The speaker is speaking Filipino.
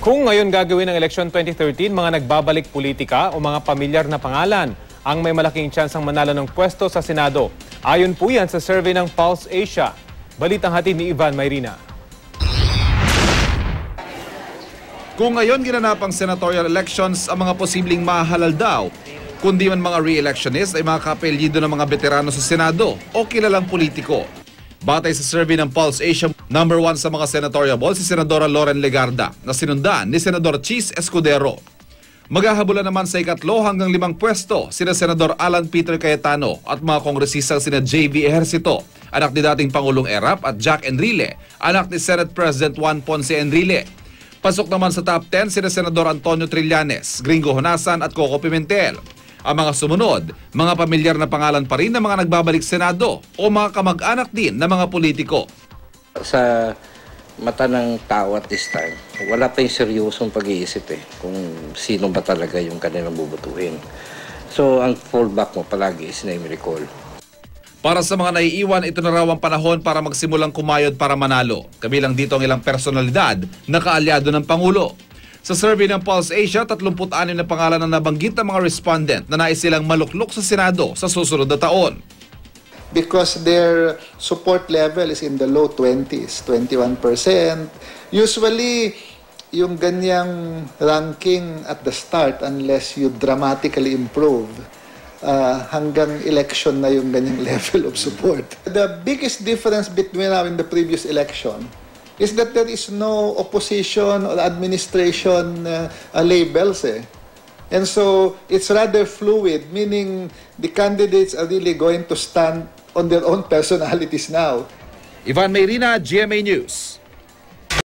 Kung ngayon gagawin ang eleksyon 2013, mga nagbabalik politika o mga pamilyar na pangalan ang may malaking tsansang manalo ng pwesto sa Senado. Ayon po yan sa survey ng Pulse Asia. Balitang hatid ni Ivan Mayrina. Kung ngayon ginanapang senatorial elections ang mga posibleng mahalal daw, kundi man mga re-electionist ay mga kapelyido ng mga veterano sa Senado o kilalang politiko. Batay sa survey ng Pulse Asia, number one sa mga senatorial ball si Senadora Loren Legarda na sinundan ni Senador Cheese Escudero. Maghahabulan naman sa ikatlo hanggang limang pwesto sina Senador Alan Peter Cayetano at mga kongresistang sina JV Ejercito, anak ni dating Pangulong Erap at Jack Enrile, anak ni Senate President Juan Ponce Enrile. Pasok naman sa top 10 sina Senador Antonio Trillanes, Gringo Honasan at Coco Pimentel. Ang mga sumunod, mga pamilyar na pangalan pa rin ng mga nagbabalik Senado o mga kamag-anak din ng mga politiko. Sa mata ng tao at this time, wala pa yung seryosong pag-iisip eh kung sino ba talaga yung kanilang bubutuhin. So, ang fallback mo palagi is name recall. Para sa mga naiiwan, ito na raw ang panahon para magsimulang kumayod para manalo. Kabilang dito ang ilang personalidad na kaalyado ng Pangulo. Sa survey ng Pulse Asia, 36 na pangalan ang nabanggit ng mga respondent na nais silang maluklok sa Senado sa susunod na taon. because their support level is in the low 20s, 21%. Usually, yung ganyang ranking at the start, unless you dramatically improve, uh, hanggang election na yung ganyang level of support. The biggest difference between now and the previous election is that there is no opposition or administration uh, uh, labels eh. And so it's rather fluid, meaning the candidates are really going to stand on their own personalities now. Ivan Mayrina, GMA News.